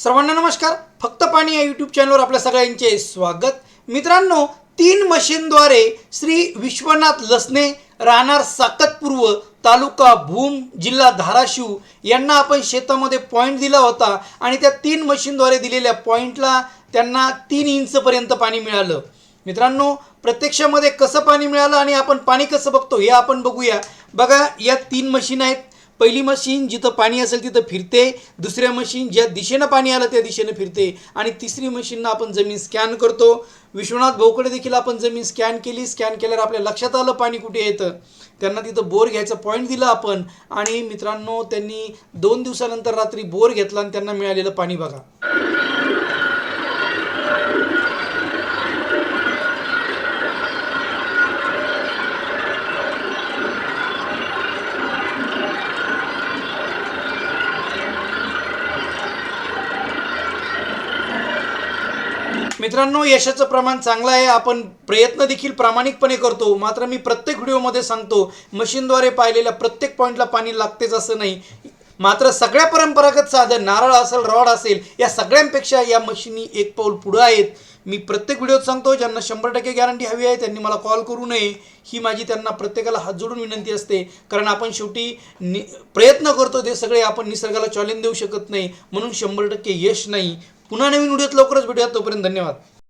सर्वांना नमस्कार. फक्त पाणी या यूट्यूब चॅनलवर आपल्या सगळ्यांचे स्वागत. मित्रांनो तीन मशीनद्वारे श्री विश्वनाथ लसणे राहणार साकतपूर्व तालुका भूम जिल्हा धाराशिव यांना आपण शेतामध्ये पॉईंट दिला होता आणि त्या तीन मशीनद्वारे दिलेल्या पॉईंटला त्यांना तीन इंचपर्यंत पाणी मिळालं. मित्रांनो प्रत्यक्षामध्ये कसं पाणी मिळालं आणि आपण पाणी कसं बघतो हे आपण बघूया. बघा या तीन मशीन आहेत. पहिली मशीन जिथं पाणी असेल तिथं फिरते दुसऱ्या मशीन ज्या दिशेनं पाणी आलं त्या दिशेनं फिरते. आणि तिसरी मशीननं आपण जमीन स्कॅन करतो. विश्वनाथ भाऊकडे देखील आपण जमीन स्कॅन केली. स्कॅन केल्यावर आपल्या लक्षात आलं पाणी कुठे येतं. त्यांना तिथं बोर घ्यायचं पॉईंट दिला आपण. आणि मित्रांनो त्यांनी दोन दिवसानंतर रात्री बोर घेतला आणि त्यांना मिळालेलं पाणी बघा. मित्रांनो यशाचं प्रमाण चांगलं आहे. आपण प्रयत्न देखील प्रामाणिकपणे करतो. मात्र मी प्रत्येक व्हिडिओमध्ये सांगतो मशीनद्वारे पाहिलेल्या प्रत्येक पॉईंटला पाणी लागतेच असं नाही. मात्र सगळ्या परंपरागत साधन नारळ असेल रॉड असेल या सगळ्यांपेक्षा या मशीनी एक पाऊल पुढं आहेत. मी प्रत्येक व्हिडिओत सांगतो ज्यांना शंभर टक्के गॅरंटी हवी आहे त्यांनी मला कॉल करू नये. ही माझी त्यांना प्रत्येकाला हात जोडून विनंती असते. कारण आपण शेवटी नि प्रयत्न करतो ते सगळे आपण निसर्गाला चॅलेंज देऊ शकत नाही. म्हणून शंभर टक्के यश नाही. पुन्हा नवीन व्हिडिओत लवकरच भेटूया तोपर्यंत धन्यवाद.